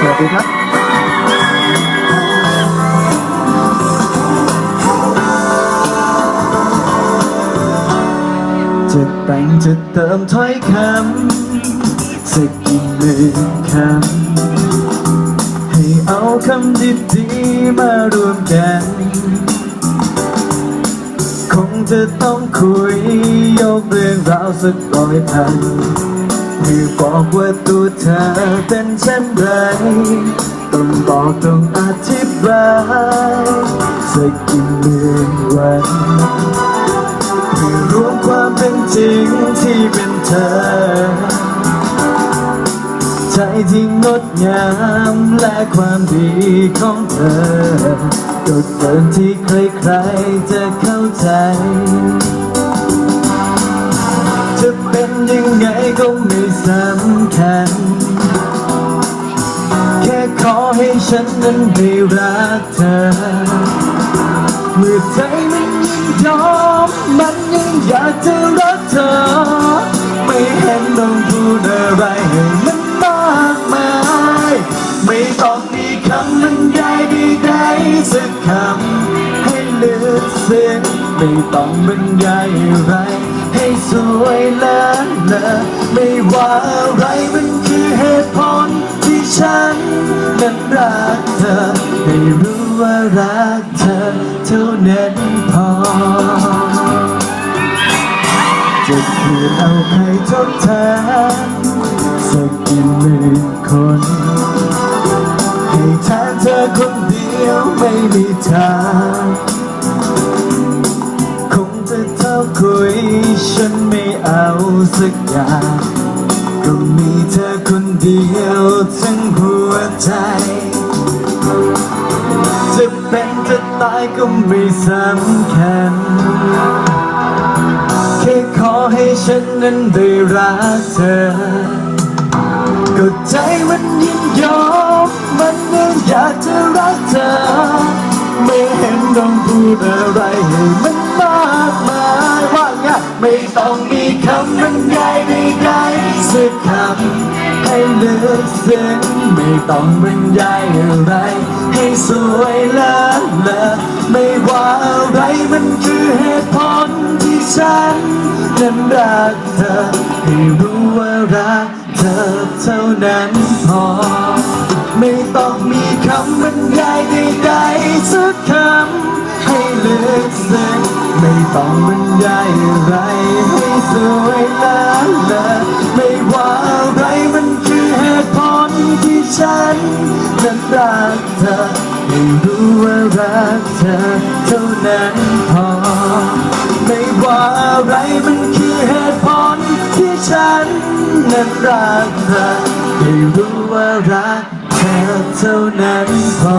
สวัสดีครับจะแต่งจะเติมถ้อยคำสักกี่หมื่นคำ ให้เอาคำดีๆมารวมกัน คงจะต้องคุยยกเรื่องราวสักร้อยพัน เพื่อบอกว่าตัวเธอเป็นเช่นไรต้องบอกต้องอธิบายสักกี่หมื่นวันเพื่อรวมความเป็นจริงที่เป็นเธอ ใจที่งดงามและความดีของเธอก็เกินที่ใครๆจะเข้าใจ ฉันนั้นได้รักเธอ เมื่อใจมันยิ่งยอม มันยิ่งอยากจะรักเธอ ไม่เห็นต้องพูดอะไรให้มันมากมาย ไม่ต้องมีคำบรรยายใดๆสักคำให้ลึกซึ้งไม่ต้องบรรยายอะไร ให้สวยเลิศเลอไม่ว่าอะไรมันคือเหตุผลที่ฉันนั้นรักเธอให้รู้ว่ารักเธอเท่านั้นพอจะเพื่อเอาใครทดแทนสักกี่หมื่นคนให้แทนเธอคนเดียวไม่มีทางคงจะเท่า คุย ฉันไม่เอาสักอย่างก็มีเธอคนเดียวทั้งหัวใจ จะเป็นจะตายก็ไม่สำคัญ แค่ขอให้ฉันนั้นได้รักเธอ ก็ใจมันยินยอมมันยังอยากจะรักเธอ ไม่เห็นต้องพูดอะไรให้มันากมายว่าไงไม่ต้องมีคำบรรยายใดๆสักคำให้ลึกซึ้งไม่ต้องบรรยายอะไร ให้สวยเลิศเลอไม่ว่าอะไรมันคือเหตุผลที่ฉันนั้นรักเธอให้รู้ว่ารักเธอเท่านั้นพอ ไม่ต้องมีคำบรรยายใดๆสักคำให้ลึกซึ้ง ไม่ต้องบรรยายอะไรให้สวยเลิศเลอไม่ว่าอะไรมันคือเหตุผลที่ฉันนั้นรักเธอให้รู้ว่ารักเธอเท่านั้นพอ ไม่ว่าอะไรมันคือเหตุผลที่ฉันนั้นรักเธอให้รู้ว่ารักเธอเท่านั้นพอ